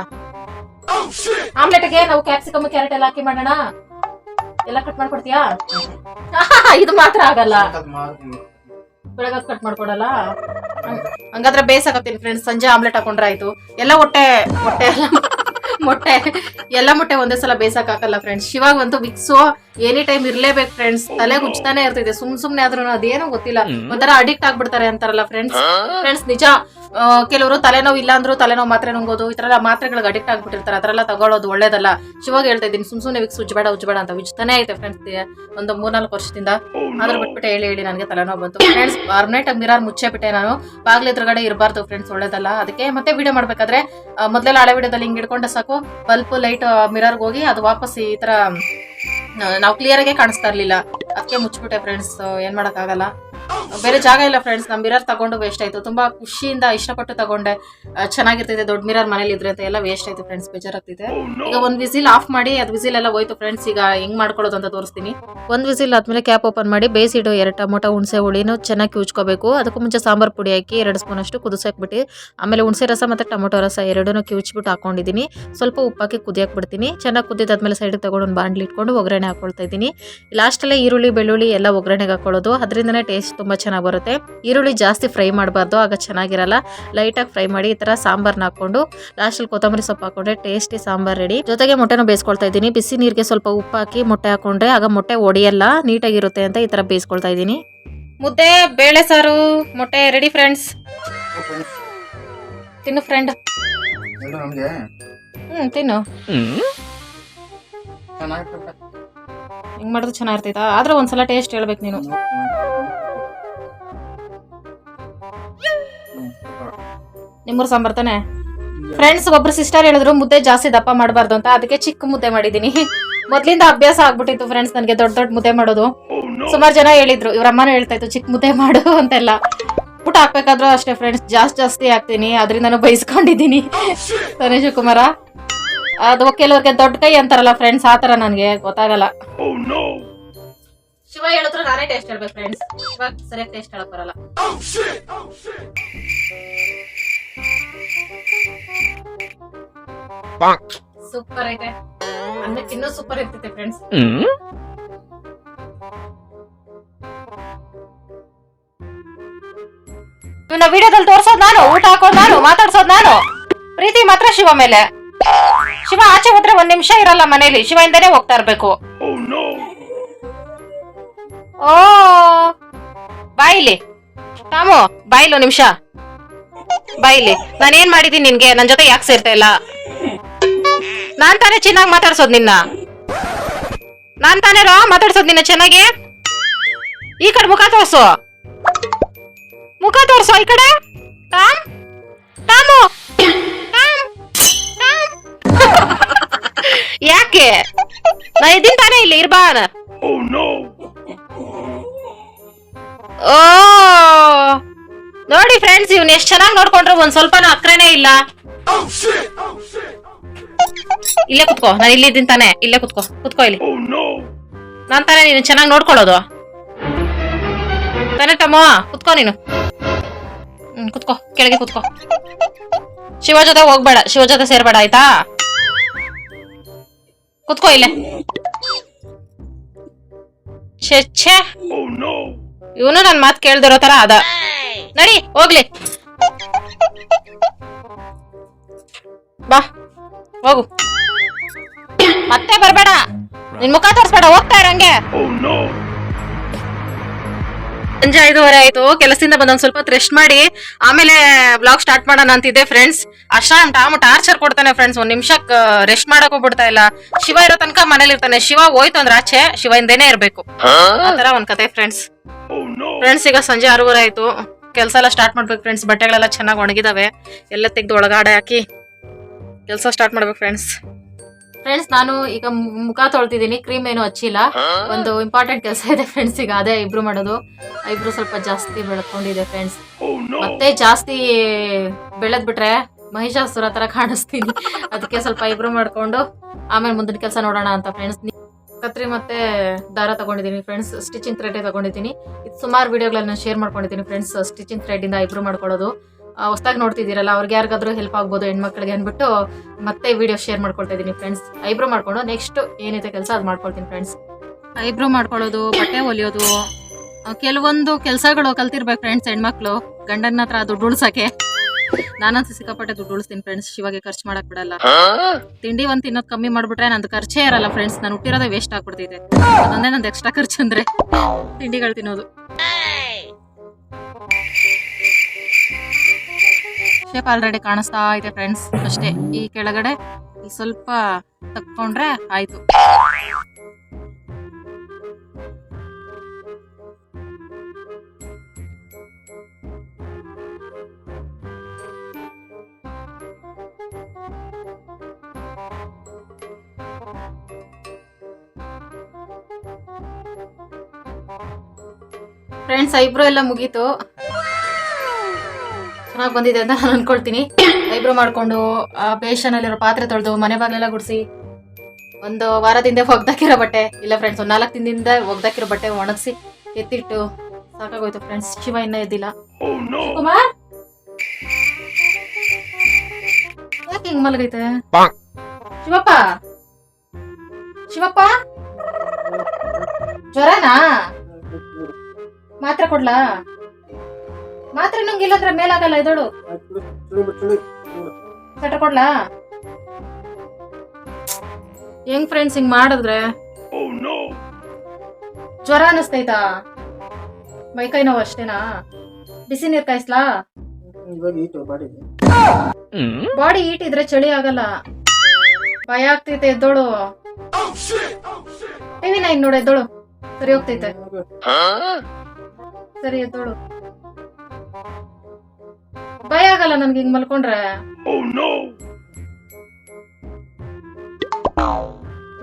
ಆಮ್ಲೆಟ್ಗೆ ನಾವು ಕ್ಯಾಪ್ಸಿಕಮ್ ಕ್ಯಾರೆಟ್ ಎಲ್ಲ ಹಾಕಿ ಮಾಡೋಣ. ಎಲ್ಲ ಕಟ್ ಮಾಡ್ಕೊಡ್ತೀಯಾ? ಇದು ಮಾತ್ರ ಆಗಲ್ಲ. ಬೆಳಗ್ಗೆ ಕಟ್ ಮಾಡ್ಕೊಡಲ್ಲ? ಹಂಗ್- ಹಂಗಾದ್ರೆ ಬೇಯಿಸಕತ್ತೀನಿ ಫ್ರೆಂಡ್ಸ್ ಸಂಜೆ ಆಮ್ಲೆಟ್ ಹಾಕೊಂಡ್ರೆ ಆಯ್ತು. ಎಲ್ಲ ಹೊಟ್ಟೆ ಹೊಟ್ಟೆ ಎಲ್ಲ ಮೊಟ್ಟೆ ಎಲ್ಲ ಮೊಟ್ಟೆ ಒಂದೇ ಸಲ ಬೇಸಕ್ ಹಾಕಲ್ಲ ಫ್ರೆಂಡ್ಸ್ ಶಿವಾಗ ಒಂದು ವಿಕ್ಸು ಎನಿ ಟೈಮ್ ಇರ್ಲೇಬೇಕು ಫ್ರೆಂಡ್ಸ್ ತಲೆ ಉಜ್ತಾನೆ ಇರ್ತಿದೆ ಸುಮ್ ಸುಮ್ನೆ ಆದ್ರೂ ಅದೇನೋ ಗೊತ್ತಿಲ್ಲ. ಒಂಥರ ಅಡಿಕ್ಟ್ ಆಗ್ಬಿಡ್ತಾರೆ ಅಂತಾರಲ್ಲ ಫ್ರೆಂಡ್ಸ್ ಫ್ರೆಂಡ್ಸ್ ನಿಜ. ಕೆಲವರು ತಲೆನೋವು ಇಲ್ಲ ಅಂದ್ರೂ ತಲೆನೋವು ಮಾತ್ರೆ ನುಂಗೋದು, ಈ ತರ ಮಾತ್ರೆಗಳಿಗೆ ಅಡಿಕ್ಟ್ ಆಗ್ಬಿಟ್ಟಿರ್ತಾರೆ, ಅದರೆಲ್ಲ ತಗೊಳ್ಳೋದು ಒಳ್ಳೇದಲ್ಲ. ಶಿವಾಗ ಹೇಳ್ತಾ ಇದ್ದೀನಿ ಸುಮ್ ಸುಮ್ನೆ ವಿಕ್ಸ್ ಉಜ್ಬೇಡ ಉಜ್ಬೇಡ ಅಂತ ಉಜ್ತಾನೆ ಐತೆ ಫ್ರೆಂಡ್ಸ್ ಒಂದು ಮೂರ್ನಾಲ್ಕು ವರ್ಷದಿಂದ ಅದ್ರ ಬಿಟ್ಬಿಟ್ಟು ಹೇಳಿ ಹೇಳಿ ನನಗೆ ತಲೆನೋವು ಬಂತು. ಫ್ರೆಂಡ್ಸ್ ಪರ್ಮನೆಂಟ್ ಮಿರಾರ್ ಮುಚ್ಚೆ ಬಿಟ್ಟೆ ನಾನು. ಬಾಗಿಲು ಎದುರುಗಡೆ ಇರಬಾರ್ದು ಫ್ರೆಂಡ್ಸ್ ಒಳ್ಳೇದಲ್ಲ. ಅದಕ್ಕೆ ಮತ್ತೆ ವಿಡಿಯೋ ಮಾಡ್ಬೇಕಾದ್ರೆ ಮೊದಲೆಲ್ಲ ಹಳೆ ವಿಡಿಯೋದಲ್ಲಿ ಹಿಂಗೆ ಹಿಡ್ಕೊಂಡೆ ಸಾಕು. ಬಲ್ಪ್ ಲೈಟ್ ಮಿರರ್ಗೆ ಹೋಗಿ ಅದು ವಾಪಸ್ ಈ ತರ ನಾವು ಕ್ಲಿಯರ್ ಆಗಿ ಕಾಣಿಸ್ತಾ ಇರ್ಲಿಲ್ಲ. ಅದಕ್ಕೆ ಮುಚ್ಚಿಬಿಟ್ಟೆ ಫ್ರೆಂಡ್ಸ್ ಏನ್ ಆಗಲ್ಲ ಬೇರೆ ಜಾಗ ಇಲ್ಲ ಫ್ರೆಂಡ್ಸ್ ನಮ್ಮ ಮಿರರ್ ತಗೊಂಡು ವೇಸ್ಟ್ ಆಯ್ತು. ತುಂಬಾ ಖುಷಿಯಿಂದ ಇಷ್ಟಪಟ್ಟು ತಗೊಂಡೆ. ಚೆನ್ನಾಗಿರ್ತಿದೆ ಚೆನ್ನಾಗಿರ್ತೈತೆ ದೊಡ್ಡ ಮಿರರ್ ಮನೇಲಿ ಇದ್ರೆ ಅಂತ ಎಲ್ಲ ವೇಸ್ಟ್ ಆಯ್ತು ಫ್ರೆಂಡ್ಸ್ ಬೇಜಾರಾಗ್ತಿದೆ. ಈಗ ಒಂದ್ ವಿಸಿಲ್ ಆಫ್ ಮಾಡಿ ಅದು ವಿಸಿಲ್ ಎಲ್ಲ ಹೋಯ್ತು ಫ್ರೆಂಡ್ಸ್ ಈಗ ಹೆಂಗ್ ಮಾಡ್ಕೊಳ್ಳೋದು ಅಂತ ತೋರಿಸ್ತೀನಿ. ಒಂದ್ ವಿಸಿಲ್ ಆದ್ಮೇಲೆ ಕ್ಯಾಪ್ ಓಪನ್ ಮಾಡಿ ಬೇಯಿಸಿಡು ಎರಡು ಟೊಮೊಟೊ ಹುಣಸೆ ಹುಳಿನೂ ಚೆನ್ನಾಗಿ ಕಿವುಚ್ಕೋಬೇಕು ಅದಕ್ಕೂ ಮುಂಚೆ ಸಾಂಬಾರ್ ಪುಡಿ ಹಾಕಿ ಎರಡು ಸ್ಪೂನ್ ಅಷ್ಟು ಕುದಿಸಾಕ್ಬಿಟ್ಟು ಆಮೇಲೆ ಹುಣಸೆ ರಸ ಮತ್ತೆ ಟೊಮೊಟೊ ರಸ ಎರಡನ್ನೂ ಕಿವುಚ್ಬಿಟ್ಟು ಹಾಕೊಂಡಿದ್ದೀನಿ. ಸ್ವಲ್ಪ ಉಪ್ಪಾಕಿ ಕುದಿಯಕ್ಕೆ ಬಿಡ್ತೀನಿ. ಚೆನ್ನಾಗಿ ಕುದಿದಾದ್ಮೇಲೆ ಸೈಡಿಗೆ ತಗೊಂಡು ಒಂದು ಬಾಂಡ್ಲಿ ಇಟ್ಕೊಂಡು ಒಗ್ಗರಣೆ ಹಾಕೊಳ್ತಾ ಇದ್ದೀನಿ. ಲಾಸ್ಟಲ್ಲೇ ಈರುಳ್ಳಿ ಬೆಳ್ಳುಳ್ಳಿ ಎಲ್ಲ ಒಗ್ಗರಣೆಗೆ ಹಾಕೊಳ್ಳೋದು. ಅದರಿಂದನೇ ಟೇಸ್ಟ್ ತುಂಬ ಚೆನ್ನಾಗಿ ಬರುತ್ತೆ. ಈರುಳ್ಳಿ ಜಾಸ್ತಿ ಫ್ರೈ ಮಾಡಬಾರ್ದು ಆಗ ಚೆನ್ನಾಗಿರಲ್ಲ. ಲೈಟಾಗಿ ಫ್ರೈ ಮಾಡಿ ಈ ಥರ ಸಾಂಬಾರ್ನ ಹಾಕ್ಕೊಂಡು ಲಾಸ್ಟಲ್ಲಿ ಕೊತ್ತಂಬರಿ ಸೊಪ್ಪು ಹಾಕೊಂಡ್ರೆ ಟೇಸ್ಟಿ ಸಾಂಬಾರ್ ರೆಡಿ ಜೊತೆಗೆ ಮೊಟ್ಟೆನೂ ಬೇಯಿಸ್ಕೊಳ್ತಾ ಇದ್ದೀನಿ. ಬಿಸಿ ನೀರಿಗೆ ಸ್ವಲ್ಪ ಉಪ್ಪು ಹಾಕಿ ಮೊಟ್ಟೆ ಹಾಕೊಂಡ್ರೆ ಆಗ ಮೊಟ್ಟೆ ಒಡೆಯಲ್ಲ ನೀಟಾಗಿರುತ್ತೆ ಅಂತ ಈ ಥರ ಬೇಯಿಸ್ಕೊಳ್ತಾ ಇದ್ದೀನಿ. ಮುದ್ದೆ ಬೇಳೆ ಸಾರು ಮೊಟ್ಟೆ ರೆಡಿ ಫ್ರೆಂಡ್ಸ್ ತಿನ್ನು ಫ್ರೆಂಡ್ ಹ್ಞೂ ತಿನ್ನು. ಹಿಂಗ್ ಮಾಡಿದ್ರೆ ಚೆನ್ನಾಗಿರ್ತೈತಾ ಆದ್ರೆ ಒಂದ್ಸಲ ಟೇಸ್ಟ್ ಹೇಳ್ಬೇಕು ನೀನು. ನಿಮ್ಮೂರು ಸಾಂಬಾರ್ ತಾನೆ? ಫ್ರೆಂಡ್ಸ್ ಒಬ್ರು ಸಿಸ್ಟರ್ ಹೇಳಿದ್ರು, ಮುದ್ದೆ ಜಾಸ್ತಿ ದಪ್ಪ ಮಾಡಬಾರ್ದು ಅಂತ. ಅದಕ್ಕೆ ಚಿಕ್ಕ ಮುದ್ದೆ ಮಾಡಿದೀನಿ ಮೊದ್ಲಿಂದ ಅಭ್ಯಾಸ ಆಗ್ಬಿಟ್ಟಿತ್ತು ಫ್ರೆಂಡ್ಸ್ ನನಗೆ, ದೊಡ್ಡ ದೊಡ್ಡ ಮುದ್ದೆ ಮಾಡೋದು. ಸುಮಾರು ಜನ ಹೇಳಿದ್ರು, ಇವ್ರ ಅಮ್ಮನೂ ಹೇಳ್ತಾ ಇತ್ತು ಚಿಕ್ಕ ಮುದ್ದೆ ಮಾಡು ಅಂತೆಲ್ಲ. ಊಟ ಹಾಕ್ಬೇಕಾದ್ರೂ ಅಷ್ಟೇ ಫ್ರೆಂಡ್ಸ್ ಜಾಸ್ತಿ ಜಾಸ್ತಿ ಹಾಕ್ತೀನಿ. ಅದ್ರಿಂದ ಬೈಸ್ಕೊಂಡಿದ್ದೀನಿ. ಸರಿ ಕುಮಾರ. ಅದು ಕೆಲವ್ರಿಗೆ ದೊಡ್ಡ ಕೈ ಅಂತಾರಲ್ಲ ಫ್ರೆಂಡ್ಸ್ ಆ ತರ ನನಗೆ ಗೊತ್ತಾಗಲ್ಲ. ಶಿವ ಹೇಳಿದ್ರು ನಾನೇ ಟೇಸ್ಟ್ ಹೇಳ್ಬೇಕು ಫ್ರೆಂಡ್ಸ್ ಇವಾಗ ಸರಿಯಾಗಿ ಟೇಸ್ಟ್ ಹೇಳಕ್ ಬರಲ್ಲ. ಸೂಪರ್ ಐತೆ. ಇನ್ನೂ ಸೂಪರ್ ಇರ್ತೈತೆ ಫ್ರೆಂಡ್ಸ್ ಇವನ್ನ ವಿಡಿಯೋದಲ್ಲಿ ತೋರ್ಸೋದ್ ನಾನು ಊಟ ಹಾಕೋದ್ ನಾನು ಮಾತಾಡ್ಸೋದ್ ನಾನು. ಪ್ರೀತಿ ಮಾತ್ರ ಶಿವ ಮೇಲೆ. ಶಿವ ಆಚೆ ಹೋದ್ರೆ ಒಂದ್ ನಿಮಿಷ ಇರಲ್ಲ ಮನೇಲಿ. ಶಿವ ಇಂದಾನೆ ಹೋಗ್ತಾ ಇರ್ಬೇಕು. ಓ ಬಾಯಿಲಿ ರಾಮು ಬಾಯಿಲು ನಿಮಿಷ. ಬಾಯಿಲಿ ನಾನೇನ್ ಮಾಡಿದೀನಿ ನಿನ್ಗೆ? ನನ್ ಜೊತೆ ಯಾಕೆ ಸೇರ್ತಾ ಇಲ್ಲ? ನಾನ್ ತಾನೇ ಚೆನ್ನಾಗಿ ಮಾತಾಡ್ಸೋದ್ ನಿನ್ನ. ನಾನ್ ತಾನೇ ರಾ ಮಾತಾಡ್ಸೋದ್ ನಿನ್ನ ಚೆನ್ನಾಗಿ? ಈ ಕಡೆ ಮುಖ ತೋರ್ಸು. ಮುಖ ತೋರ್ಸು ಈ ಕಡೆ. ಯಾಕೆ? ನಾ ಇದ್ದೀನಿ ತಾನೇ ಇಲ್ಲಿ ಇರ್ಬಾನ ಓ. ನೋಡಿ ಫ್ರೆಂಡ್ಸ್ ಇವ್ನ ಎಷ್ಟ್ ಚೆನ್ನಾಗಿ ನೋಡ್ಕೊಂಡ್ರು, ಒಂದ್ ಸ್ವಲ್ಪನೂ ಅಕ್ರೇನೆ ಇಲ್ಲ. ಇಲ್ಲೇ ಕುತ್ಕೋ, ನಾನು ಇಲ್ಲಿ ಇದ್ದೀನಿ ತಾನೆ, ಇಲ್ಲೇ ಕುತ್ಕೋ ಕುತ್ಕೋ ಇಲ್ಲಿ. ನಾನ್ ತಾನೇ ನೀನು ಚೆನ್ನಾಗಿ ನೋಡ್ಕೊಳ್ಳೋದು. ತಾನೇ ತಮ್ಮ ಕುತ್ಕೋ ನೀನು. ಹ್ಮ್, ಕುತ್ಕೋ, ಕೆಳಗೆ ಕುತ್ಕೋ. ಶಿವ ಜೊತೆ ಹೋಗ್ಬೇಡ, ಶಿವ ಜೊತೆ ಸೇರ್ಬೇಡ, ಆಯ್ತಾ? ಕುತ್ಕೋ ಇಲ್ಲೇ. ಛೆ. ಇವನು ನನ್ ಮಾತ್ ಕೇಳ್ದಿರೋ ತರ ಅದ. ನಡಿ, ಹೋಗ್ಲಿ. ಬಾ, ಹೋಗು. ಮತ್ತೆ ಬರ್ಬೇಡ. ನಿನ್ ಮುಖ ತೋರ್ಸ್ಬೇಡ, ಹೋಗ್ತಾ ಇರಂಗೆ ಸಂಜೆ ಐದೂವರೆ ಆಯ್ತು, ಕೆಲಸದಿಂದ ಬಂದೊಂದ್ ಸ್ವಲ್ಪ ರೆಸ್ಟ್ ಮಾಡಿ. ಆಮೇಲೆ ಬ್ಲಾಗ್ ಸ್ಟಾರ್ಟ್ ಮಾಡೋಣ ಅಂತಿದ್ದೆ ಫ್ರೆಂಡ್ಸ್ ಅಷ್ಟ ನಮ್ ಟಾಮ್ ಟಾರ್ಚರ್ ಕೊಡ್ತಾನೆ ಫ್ರೆಂಡ್ಸ್ ಒಂದ್ ನಿಮಿಷಕ್ ರೆಸ್ಟ್ ಮಾಡಕ್ ಹೋಗ್ಬಿಡ್ತಾ ಇಲ್ಲ. ಶಿವ ಇರೋ ತನಕ ಮನೇಲಿ ಇರ್ತಾನೆ. ಶಿವ ಹೋಯ್ತು ಅಂದ್ರೆ ಆಚೆ, ಶಿವ ಇಂದೇನೆ ಇರ್ಬೇಕು. ಆತರ ಒಂದ್ ಕತೆ ಫ್ರೆಂಡ್ಸ್ ಫ್ರೆಂಡ್ಸ್ ಈಗ ಸಂಜೆ ಆರೂವರೆ ಆಯ್ತು. ಕೆಲಸ ಎಲ್ಲ ಸ್ಟಾರ್ಟ್ ಮಾಡ್ಬೇಕು ಫ್ರೆಂಡ್ಸ್ ಬಟ್ಟೆಗಳೆಲ್ಲ ಚೆನ್ನಾಗಿ ಒಣಗಿದಾವೆ. ಎಲ್ಲ ತೆಗೆದು ಒಳಗಡೆ ಹಾಕಿ ಕೆಲಸ ಸ್ಟಾರ್ಟ್ ಮಾಡ್ಬೇಕು ಫ್ರೆಂಡ್ಸ್ ಫ್ರೆಂಡ್ಸ್ ನಾನು ಈಗ ಮುಖ ತೊಳ್ತಿದ್ದೀನಿ ಕ್ರೀಮ್ ಏನು ಹಚ್ಚಿಲ್ಲ. ಒಂದು ಇಂಪಾರ್ಟೆಂಟ್ ಕೆಲಸ ಇದೆ ಫ್ರೆಂಡ್ಸ್ ಈಗ ಅದೇ ಇಬ್ರು ಮಾಡೋದು. ಐಬ್ರು ಸ್ವಲ್ಪ ಜಾಸ್ತಿ ಬೆಳ್ಕೊಂಡಿದೆ ಫ್ರೆಂಡ್ಸ್ ಮತ್ತೆ ಜಾಸ್ತಿ ಬೆಳೆದ್ ಬಿಟ್ರೆ ಮಹಿಷಾಸುರ ತರ ಕಾಣಿಸ್ತೀನಿ. ಅದಕ್ಕೆ ಸ್ವಲ್ಪ ಇಬ್ರು ಮಾಡ್ಕೊಂಡು ಆಮೇಲೆ ಮುಂದಿನ ಕೆಲಸ ನೋಡೋಣ ಅಂತ ಫ್ರೆಂಡ್ಸ್ ಕತ್ರಿ ಮತ್ತೆ ದಾರ ತಗೊಂಡಿದ್ದೀನಿ ಫ್ರೆಂಡ್ಸ್ ಸ್ಟಿಚಿಂಗ್ ಥ್ರೆಡ್ ತಗೊಂಡಿದ್ದೀನಿ. ಇದು ಸುಮಾರು ವಿಡಿಯೋಗಳನ್ನ ಶೇರ್ ಮಾಡ್ಕೊಂಡಿದ್ದೀನಿ ಫ್ರೆಂಡ್ಸ್ ಸ್ಟಿಚಿಂಗ್ ಥ್ರೆಡ್ ಇಂದ ಐಬ್ರು ಮಾಡ್ಕೊಳ್ಳೋದು. ಹೊಸ್ದಾಗಿ ನೋಡ್ತಿದ್ದೀರಲ್ಲ, ಅವ್ರಿಗೆ ಯಾರಿಗಾದ್ರೂ ಹೆಲ್ಪ್ ಆಗ್ಬೋದು ಹೆಣ್ಮಕ್ಳಿಗೆ ಅಂದ್ಬಿಟ್ಟು ಮತ್ತೆ ವಿಡಿಯೋ ಶೇರ್ ಮಾಡ್ಕೊಳ್ತಾ ಇದ್ದೀನಿ ಫ್ರೆಂಡ್ಸ್ ಐಬ್ರೋ ಮಾಡ್ಕೊಂಡು ನೆಕ್ಸ್ಟ್ ಏನಿದೆ ಕೆಲಸ ಅದು ಮಾಡ್ಕೊಳ್ತೀನಿ ಫ್ರೆಂಡ್ಸ್ ಐಬ್ರೋ ಮಾಡ್ಕೊಳ್ಳೋದು, ಬಟ್ಟೆ ಹೊಲಿಯೋದು ಕೆಲವೊಂದು ಕೆಲಸಗಳು ಕಲ್ತಿರ್ಬೇಕು ಫ್ರೆಂಡ್ಸ್ ಹೆಣ್ಮಕ್ಳು. ಗಂಡನ ಹತ್ರ ದುಡ್ಡು ಉಳ್ಸಕ್ಕೆ. ನಾನಂತೂ ಸಿಕ್ಕಾಪಟ್ಟೆ ದುಡ್ಡು ಉಳಿಸ್ತೀನಿ ಫ್ರೆಂಡ್ಸ್ ಶಿವಾಗೆ ಖರ್ಚು ಮಾಡಕ್ ಬಿಡಲ್ಲ. ತಿಂಡಿ ಒಂದ್ ತಿನ್ನೋದು ಕಮ್ಮಿ ಮಾಡ್ಬಿಟ್ರೆ ನಂದು ಖರ್ಚೇ ಇರಲ್ಲ ಫ್ರೆಂಡ್ಸ್ ನಾನು ಹುಟ್ಟಿರೋದೇ ವೇಸ್ಟ್ ಆಗ್ಬಿಡ್ತಿದೆ. ಅದೊಂದೇ ನಂದು ಎಕ್ಸ್ಟ್ರಾ ಖರ್ಚು ಅಂದ್ರೆ ತಿಂಡಿಗಳು ತಿನ್ನೋದು. ಶೇಪ್ ಆಲ್ರೆಡಿ ಕಾಣಿಸ್ತಾ ಇದೆ ಫ್ರೆಂಡ್ಸ್ ಅಷ್ಟೇ. ಈ ಕೆಳಗಡೆ ಸ್ವಲ್ಪ ತಕ್ಕೊಂಡ್ರೆ ಆಯ್ತು. ಫ್ರೆಂಡ್ಸ್ ಐಬ್ರೋ ಎಲ್ಲ ಮುಗೀತು. ಚೆನ್ನಾಗಿ ಬಂದಿದೆ ಅಂತ ನಾನು ಅನ್ಕೊಳ್ತೀನಿ. ಐಬ್ರೋ ಮಾಡ್ಕೊಂಡು ಆ ಬೇಷನ್ ಅಲ್ಲಿರೋ ಪಾತ್ರೆ ತೊಳೆದು ಮನೆ ಬಾಗಿಲೆಲ್ಲ ಗುಡಿಸಿ. ಒಂದು ವಾರದಿಂದ ಒಗ್ದಾಕಿರೋ ಬಟ್ಟೆ. ಇಲ್ಲ ಫ್ರೆಂಡ್ಸ್ ಒಂದು ನಾಲ್ಕು ದಿನದಿಂದ ಒಗ್ದಾಕಿರೋ ಬಟ್ಟೆ ಒಣಗಿಸಿ ಎತ್ತಿಟ್ಟು ಸಾಕಾಗೋಯ್ತು ಫ್ರೆಂಡ್ಸ್ ಶಿವ ಇನ್ನ ಎದ್ದಿಲ್ಲ. ಕುಮಾರ್? ಯಾಕೆ ಹಿಂಗ್ ಮಲಗೈತೆ? ಶಿವಪ್ಪ? ಶಿವಪ್ಪ? ಜ್ವರನಾ? ಮಾತ್ರೆ ಕೊಡ್ಲಾ? ಮಾತ್ರೆ ನುಂಗಿಲ್ಲಂದ್ರೆ ಮೇಲಾಗಲ್ಲ ಇದೋಡು ಸ್ವೆಟರ್ ಕೊಡ್ಲಾ? ಹೆಂಗ್ ಫ್ರೆಂಡ್ಸ್ ಹಿಂಗ್ ಮಾಡಿದ್ರೆ? ಜ್ವರ ಅನಿಸ್ತೈತಾ? ಮೈಕೈ ನೋವು ಅಷ್ಟೇನಾ? ಬಿಸಿ ನೀರ್ ಕಾಯಿಸ್ಲಾ? ಬಾಡಿ ಈಟ್ ಇದ್ರೆ ಚಳಿ ಆಗಲ್ಲ. ಭಯ ಆಗ್ತೈತೆ ಎದ್ದೋಳು. ಟಿವಿ ನೈನ್ ನೋಡು ಎದ್ದೋಳು. ಸರಿ ಹೋಗ್ತೈತೆ. ಸರಿ ಎದ್ದೋಳು. ಭಯ ಆಗಲ್ಲ ನನ್ಗೆ ಹಿಂಗ್ ಮಲ್ಕೊಂಡ್ರೆ.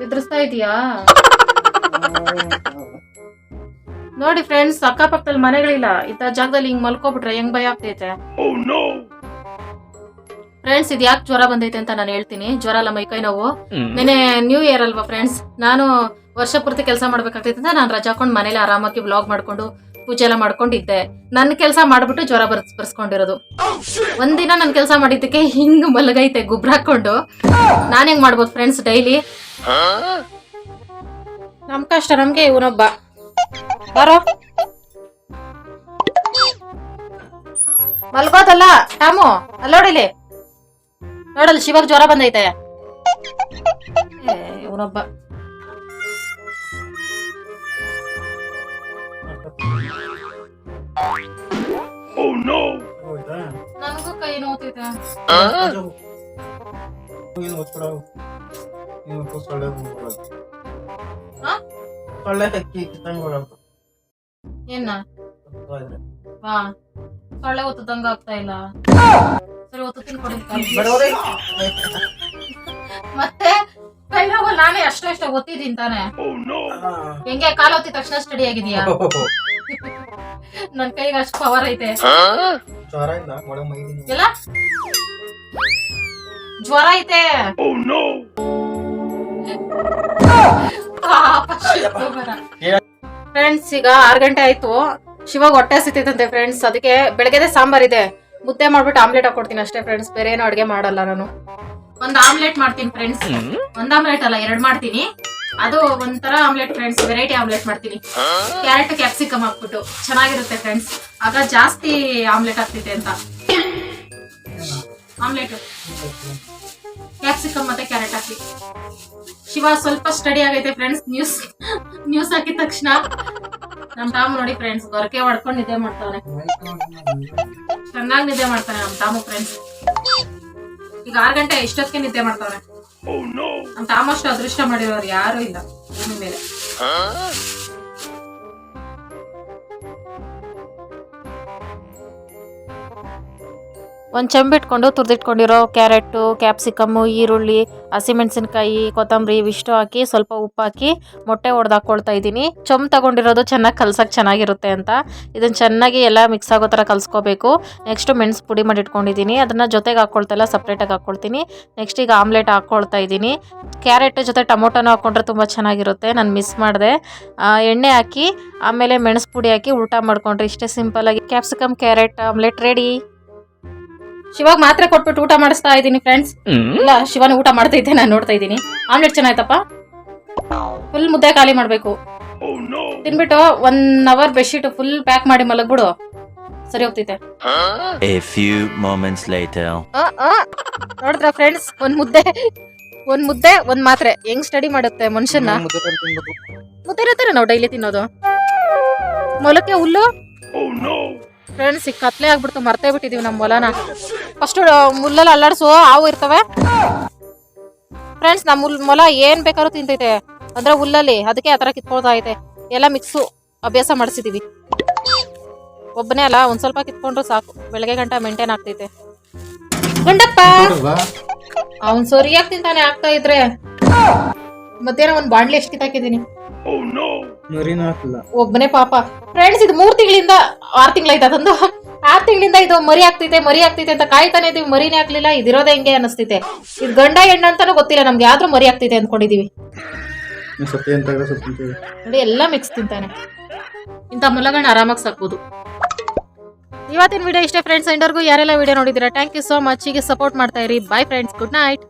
ಎದುರಿಸ್ತಾ ಇದೀಯಾ? ನೋಡಿ ಫ್ರೆಂಡ್ಸ್ ಅಕ್ಕಪಕ್ಕದಲ್ಲಿ ಮನೆಗಳಿಲ್ಲ. ಇಂಥ ಜಾಗದಲ್ಲಿ ಹಿಂಗ್ ಮಲ್ಕೊಬಿಟ್ರೆ ಹೆಂಗ್ ಭಯ ಆಗ್ತೈತೆ? ಫ್ರೆಂಡ್ಸ್ ಇದು ಯಾಕೆ ಜ್ವರ ಬಂದೈತೆ ಅಂತ ನಾನು ಹೇಳ್ತೀನಿ. ಜ್ವರ ಅಲ್ಲ ಮೈಕೈ ನೋವು. ನೆನೆ ನ್ಯೂ ಇಯರ್ ಅಲ್ವಾ ಫ್ರೆಂಡ್ಸ್ ನಾನು ವರ್ಷ ಪೂರ್ತಿ ಕೆಲಸ ಮಾಡ್ಬೇಕಾಗ್ತೈತೆ ಅಂತ ನಾನು ರಜಾ ಹಾಕೊಂಡು ಮನೇಲಿ ಆರಾಮಾಗಿ ಬ್ಲಾಗ್ ಮಾಡ್ಕೊಂಡು ಪೂಜೆ ಎಲ್ಲ ಮಾಡ್ಕೊಂಡಿದ್ದೆ. ನನ್ನ ಕೆಲಸ ಮಾಡ್ಬಿಟ್ಟು ಜ್ವರ ಬರ್ಸ್, ಬರ್ಸ್ಕೊಂಡಿರೋದು. ಒಂದಿನ ನನ್ನ ಕೆಲಸ ಮಾಡಿದ್ದಕ್ಕೆ ಹಿಂಗ್ ಮಲಗೈತೆ, ಗುಬ್ರ ಹಾಕೊಂಡು. ನಾನು ಹೆಂಗ್ ಮಾಡ್ಬೋದು ಫ್ರೆಂಡ್ಸ್ ಡೈಲಿ ನಮ್ ಕಷ್ಟ, ನಮ್ಗೆ ಇವನೊಬ್ಬ. ಬಾರೋ. ಮಲ್ಗೋದಲ್ಲ ಟಾಮು ಅಲ್ಲೋಡಿಲಿ. ನೋಡಲ್ ಶಿವಾಗ ಜ್ವರ ಬಂದೈತೆ. ಇವನೊಬ್ಬ. ಹೌದಾ ನನಗೂ ಕೈ ಏನು ಒತ್ತಡ ಏನು ಸೊಳ್ಳೆ ಬರೋದು ಹಾ? ಸೊಳ್ಳೆ ಹಕ್ಕಿ ಕಿತ್ತಂಗ್ ಬರೋದು ಏನ? ಹಾ ಸೊಳ್ಳೆ ಒತ್ತದಂಗ ಆಗ್ತಾ ಇಲ್ಲ. ಸರಿ ಒತ್ತು ತಿನ್ಕೊಡಿ. ಬರೋದೇ ಮತ್ತೆ? ನಾನೇ ಅಷ್ಟೋ ಇಷ್ಟ ಗೊತ್ತಿದ್ದೀನಿ ತಾನೆ. ಹೆಂಗೆ ಕಾಲ ಹೊತ್ತಿದ ತಕ್ಷಣ ಸ್ಟಡಿ ಆಗಿದೆಯಾ? ನನ್ ಕೈಗೆ ಅಷ್ಟು ಪವರ್ ಐತೆ. ಜ್ವರ ಎಲ್ಲ? ಐತೆ. ಫ್ರೆಂಡ್ಸ್ ಈಗ ಆರ್ ಗಂಟೆ ಆಯ್ತು. ಶಿವಾಗ ಹೊಟ್ಟೆ ಹಸಿತೈತಂತೆ ಫ್ರೆಂಡ್ಸ್ ಅದಕ್ಕೆ ಬೆಳಗ್ಗೆದೆ ಸಾಂಬಾರ್ ಇದೆ. ಮುದ್ದೆ ಮಾಡ್ಬಿಟ್ಟು ಆಮ್ಲೆಟ್ ಹಾಕೊಡ್ತೀನಿ ಅಷ್ಟೇ ಫ್ರೆಂಡ್ಸ್ ಬೇರೆ ಏನು ಅಡ್ಗೆ ಮಾಡಲ್ಲ ನಾನು. ಒಂದ್ ಆಮ್ಲೆಟ್ ಮಾಡ್ತೀನಿ ಫ್ರೆಂಡ್ಸ್ ಒಂದ್ ಆಮ್ಲೆಟ್ ಅಲ್ಲ ಎರಡ್ ಮಾಡ್ತೀನಿ. ಅದು ಒಂಥರ ಆಮ್ಲೆಟ್ ಫ್ರೆಂಡ್ಸ್ ವೆರೈಟಿ ಆಮ್ಲೆಟ್ ಮಾಡ್ತೀನಿ. ಕ್ಯಾರೆಟ್ ಕ್ಯಾಪ್ಸಿಕಮ್ ಹಾಕ್ಬಿಟ್ಟು. ಚೆನ್ನಾಗಿರುತ್ತೆ ಫ್ರೆಂಡ್ಸ್ ಆಗ ಜಾಸ್ತಿ ಆಮ್ಲೆಟ್ ಆಗ್ತೈತೆ ಅಂತ. ಆಮ್ಲೆಟ್. ಕ್ಯಾಪ್ಸಿಕಮ್ ಮತ್ತೆ ಕ್ಯಾರೆಟ್ ಹಾಕಿ ಶಿವ ಸ್ವಲ್ಪ ಸ್ಟಡಿ ಆಗೈತೆ ಫ್ರೆಂಡ್ಸ್ ನ್ಯೂಸ್ ನ್ಯೂಸ್ ಹಾಕಿದ ತಕ್ಷಣ ನಮ್ ತಾಮು ನೋಡಿ ಫ್ರೆಂಡ್ಸ್ ಗೊರಕೆ ಹೊಡ್ಕೊಂಡು ನಿದ್ದೆ ಮಾಡ್ತಾನೆ ಚೆನ್ನಾಗಿ ನಿದ್ದೆ ಮಾಡ್ತಾನೆ ನಮ್ ತಾಮು ಫ್ರೆಂಡ್ಸ್ ಈಗ ಆರ್ ಗಂಟೆ ಇಷ್ಟೊತ್ತಿಗೆ ನಿದ್ದೆ ಮಾಡ್ತಾನೆ ನಮ್ ತಾಮ ಅಷ್ಟು ಅದೃಷ್ಟ ಮಾಡಿರೋರು ಯಾರು ಇಲ್ಲ ಭೂಮಿ ಮೇಲೆ ಒಂದು ಚೆಂಬಿಟ್ಕೊಂಡು ತುರಿದಿಟ್ಕೊಂಡಿರೋ ಕ್ಯಾರೆಟು ಕ್ಯಾಪ್ಸಿಕಮ್ಮು, ಈರುಳ್ಳಿ ಹಸಿಮೆಣಸಿನ್ಕಾಯಿ ಕೊತ್ತಂಬರಿ ಇವಿಷ್ಟು ಹಾಕಿ ಸ್ವಲ್ಪ ಉಪ್ಪು ಹಾಕಿ ಮೊಟ್ಟೆ ಹಾಕ್ಕೊಳ್ತಾ ಇದ್ದೀನಿ. ಚೊಂಬ್ ತಗೊಂಡಿರೋದು ಚೆನ್ನಾಗಿ ಕಲ್ಸಕ್ಕೆ ಚೆನ್ನಾಗಿರುತ್ತೆ ಅಂತ. ಇದನ್ನು ಚೆನ್ನಾಗಿ ಎಲ್ಲ ಮಿಕ್ಸ್ ಆಗೋ ಥರ ಕಲ್ಸ್ಕೋಬೇಕು. ನೆಕ್ಸ್ಟು ಮೆಣಸು ಪುಡಿ ಮಾಡಿ ಇಟ್ಕೊಂಡಿದ್ದೀನಿ ಅದನ್ನು ಜೊತೆಗೆ ಹಾಕ್ಕೊಳ್ತಾ ಇಲ್ಲ ಸಪ್ರೇಟಾಗಿ ಹಾಕ್ಕೊಳ್ತೀನಿ ನೆಕ್ಸ್ಟ್ ಈಗ ಆಮ್ಲೆಟ್ ಹಾಕ್ಕೊಳ್ತಾ ಇದ್ದೀನಿ. ಕ್ಯಾರೆಟ್ ಜೊತೆ ಟೊಮೊಟೊನೂ ಹಾಕ್ಕೊಂಡ್ರೆ ತುಂಬ ಚೆನ್ನಾಗಿರುತ್ತೆ. ನಾನು ಮಿಸ್ ಮಾಡಿದೆ. ಎಣ್ಣೆ ಹಾಕಿ ಆಮೇಲೆ ಮೆಣಸು ಪುಡಿ ಹಾಕಿ ಊಟ ಮಾಡಿಕೊಂಡ್ರೆ ಇಷ್ಟೇ ಸಿಂಪಲ್ಲಾಗಿ ಕ್ಯಾಪ್ಸಿಕಮ್, ಕ್ಯಾರೆಟ್, ಆಮ್ಲೆಟ್ ರೆಡಿ. ಶಿವಾಗ ಮಾತ್ರ ಕೊಟ್ಬಿಟ್ಟು ಊಟ ಮಾಡಿಸ್ತಾ ಇದ್ದೀನಿ ಫ್ರೆಂಡ್ಸ್ ಇಲ್ಲ ಶಿವನ ಊಟ ಮಾಡ್ತಾ ಇದ್ದೆ ನಾನು ನೋಡ್ತಾ ಇದ್ದೀನಿ. ಆಮ್ಲೆಟ್ ಚೆನ್ನಾಯ್ತಪ್ಪ? ಫುಲ್ ಮುದ್ದೆ ಖಾಲಿ ಮಾಡ್ಬೇಕು. ತಿನ್ಬಿಟ್ಟು one hour bedsheet full pack ಮಾಡಿ ಮಲಗ್ಬಿಡು. ಸರಿ ಹೋಗ್ತೈತೆ. ನೋಡಿದ್ರ ಫ್ರೆಂಡ್ಸ್ ಒಂದ್ ಮುದ್ದೆ ಒಂದ್ ಮುದ್ದೆ ಒಂದ್ ಮಾತ್ರೆ. ಹೆಂಗ್ ಸ್ಟಡಿ ಮಾಡುತ್ತೆ ಮನುಷ್ಯನ ಮುದ್ದೆ ಇರತ್ತಾರೆ ನಾವು ಡೈಲಿ ತಿನ್ನೋದು. ಮೊಲಕ್ಕೆ ಹುಲ್ಲು? ಫ್ರೆಂಡ್ಸ್ ಈಗ ಕತ್ಲೆ ಆಗ್ಬಿಡ್ತು ಮರ್ತೇ ಬಿಟ್ಟಿದೀವಿ ನಮ್ಮ ಮೊಲನ ಫಸ್ಟ್ ಮುಲ್ಲಲ್ಲಿ ಅಲ್ಲಾಡ್ಸು ಹಾವು ಇರ್ತವೆ. ಫ್ರೆಂಡ್ಸ್ ನಮ್ಮ ಮೊಲ ಏನ್ ಬೇಕಾದ್ರೂ ತಿಂತೈತೆ. ಅಂದ್ರೆ ಹುಲ್ಲಲ್ಲಿ ಅದಕ್ಕೆ ಆ ಥರ ಕಿತ್ಕೊಳ್ತಾ ಐತೆ ಎಲ್ಲ ಮಿಕ್ಸು ಅಭ್ಯಾಸ ಮಾಡಿಸಿದೀವಿ. ಒಬ್ಬನೇ ಅಲ್ಲ ಒಂದ್ ಸ್ವಲ್ಪ ಕಿತ್ಕೊಂಡ್ರು ಸಾಕು. ಬೆಳಗ್ಗೆ ಗಂಟ ಮೇಂಟೈನ್ ಆಗ್ತೈತೆ. ಗುಂಡಪ್ಪ! ಅವ್ನ್ ಸರಿಯಾಗಿ ತಿಂತಾನೆ ಆಗ್ತಾ ಇದ್ರೆ. ಮಧ್ಯಾಹ್ನ ಒಂದ್ ಬಾಂಡ್ಲಿ ಎಷ್ಟು ಕಿತ್ತಾಕಿದೀನಿ ಮರಿನ ಹಾಕಿಲ್ಲ. ಒಬ್ಬನೇ ಪಾಪ. ಫ್ರೆಂಡ್ಸ್ ಇದು ಮೂರ್ ತಿಂಗಳಿಂದ ಆರ್ ತಿಂಗಳಾಯ್ತು ಅದೊಂದು. ಆರ್ ತಿಂಗಳಿಂದ ಇದು ಮರಿ ಆಗ್ತೈತೆ ಮರಿ ಆಗ್ತೈತೆ ಅಂತ ಕಾಯ್ತಾನೆ ಇದೀವಿ. ಮರಿನೇ ಆಗ್ಲಿಲ್ಲ ಇದಿರೋದೇ ಹೆಂಗೆ ಅನಿಸ್ತೈತೆ ಇದು ಗಂಡ ಹೆಣ್ಣ ಅಂತಾನು ಗೊತ್ತಿಲ್ಲ ನಮ್ಗೆ ಯಾವ್ದು ಮರಿ ಆಗ್ತೈತೆ ಅಂದ್ಕೊಂಡಿದೀವಿ ಸತ್ಯ ಅಂತ ನೋಡಿ ಎಲ್ಲ ಮಿಕ್ಸ್ ತಿಂತಾನೆ. ಇಂಥ ಮೊಲಗಳನ್ನ ಆರಾಮಾಗಿ ಸಾಕ್ಬೋದು. ಇವತ್ತಿನ ವಿಡಿಯೋ ಇಷ್ಟೇ ಫ್ರೆಂಡ್ಸ್ ಎಂಡರ್ಗೂ ಯಾರೆಲ್ಲ ವಿಡಿಯೋ ನೋಡಿದ್ದೀರಾ ಥ್ಯಾಂಕ್ ಯು ಸೋ ಮಚ್ ಹೀಗೆ ಸಪೋರ್ಟ್ ಮಾಡ್ತಾ ಇರಿ. Bye friends good night